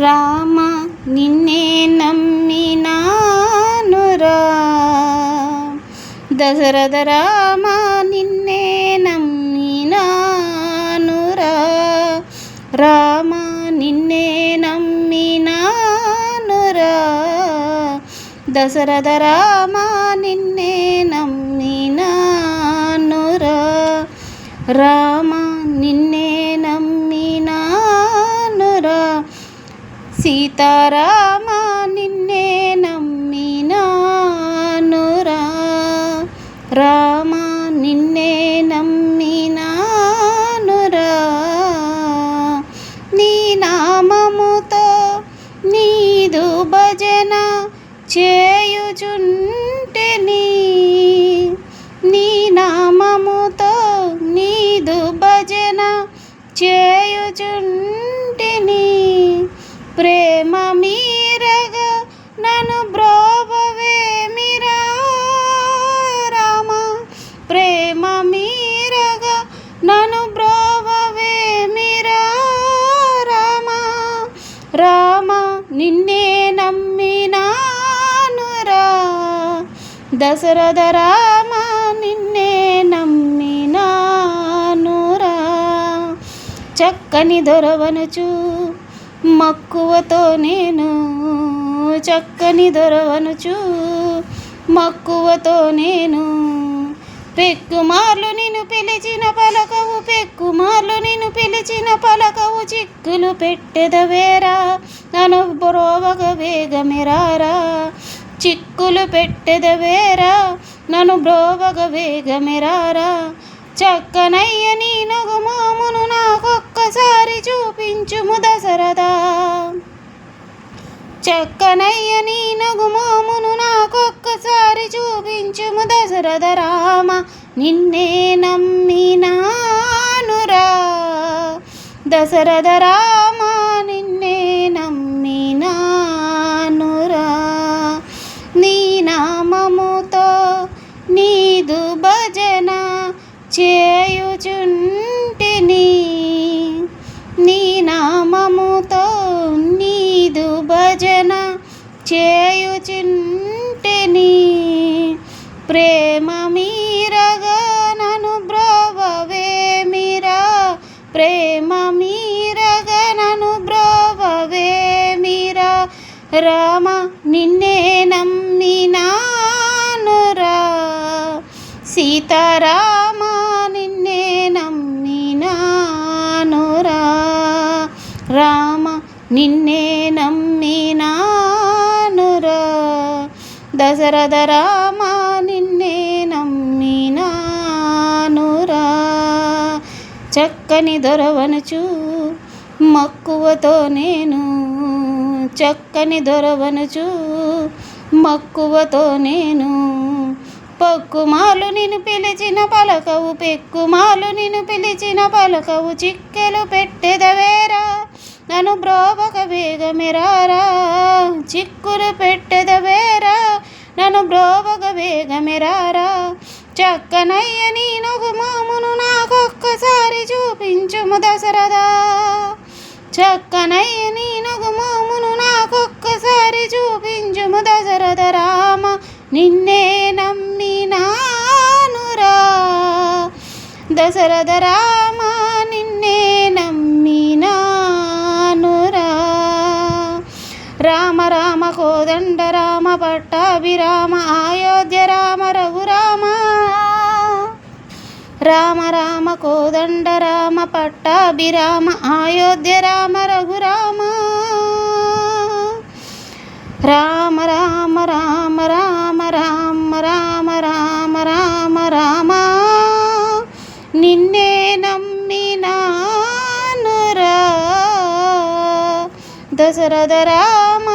రామ నిన్నే నమ్మినానురా. దశరథ రామ నిన్నే నమ్మినానురా. రామ నిన్నే నమ్మినానురా. దశరథ రామ నిన్నే నమ్మినానురా. రామ నిన్నే నమ్మి సీతారామ నిన్నే నమ్మినానురా రామ నిన్నే నమ్మినానురా నీ నామముతో నీదు భజన చేయుచుంటెని. నీ నామముతో నీదు భజన చేయుచుంటిని. ప్రేమ మీరగా నన్ను బ్రోవవేమిరా రామ ప్రేమ మీరగా నన్ను బ్రోవవేమిరా రామ రామ నిన్నే నమ్మినాను రా. దశరథ రామ నిన్నే నమ్మినాను రా. చక్కని దొరవనుచు మక్కువతో నేను చక్కని దొరవనుచు. మక్కువతో నేను పెక్కుమార్లు నిన్ను పిలిచిన పలకవు పెక్కుమార్లు నిన్ను పిలిచిన పలకవు చిక్కులు పెట్టెదవేరా నను బ్రోవగ వేగమెరారా. చిక్కులు పెట్టెదవేరా నను బ్రోవగ వేగమెరారా. చక్కనయ్య నీ నగుమామును ఒక్కసారి చూపించుము దశరథ. చక్కనయ్య నీ నగుమామును నాకొక్కసారి చూపించుము దశరథ రామ. నిన్నే నమ్మినానురా. దశరథ రామ నిన్నే నమ్మినానురా. నీ నామముతో నీదు భజన చేయుచున్న చేయుచింటిని ప్రేమ మీరగా నన్ను బ్రోవవేమిరా ప్రేమ మీరగా నన్ను బ్రోవవేమిరా రామ నిన్నే నమ్మినానురా. సీతారామ నిన్నే నమ్మినానురా. రామ నిన్నే దశరథ రామ నిన్నే నమ్మినానురా. చక్కని దొరవనుచు మక్కువతో నేను చక్కని దొరవనుచు మక్కువతో నేను పక్కుమాలు నిన్ను పిలిచిన పలకవు పెక్కుమాలు నిన్ను పిలిచిన పలకవు చిక్కెలు పెట్టెదవేరా. నన్ను బ్రోవక వేగమెరారా చిక్కులు పెట్టెదవేరా. నన్ను బ్రోవగ వేగమెరారా? చక్కనయ్య నీ నగుమామును నాకొక్కసారి చూపించుము దశరథా. చక్కనయ్య నీ నగుమామును నాకొక్కసారి చూపించుము దశరథ రామ. నిన్నే నమ్మినానురా. దశరథ రామ నిన్నే నమ్మినానురా. రామ రామ కోదండ రామ అభిరామ అయోధ్య రామ రఘురామ. రామ రామ కోదండ రామ పట్టాభిరామ అయోధ్య రామ రఘురామ. రామ రామ రామ రామ రామ రామ రామ రామ రామ. నిన్నే నమ్మినానురా దశరథ రామ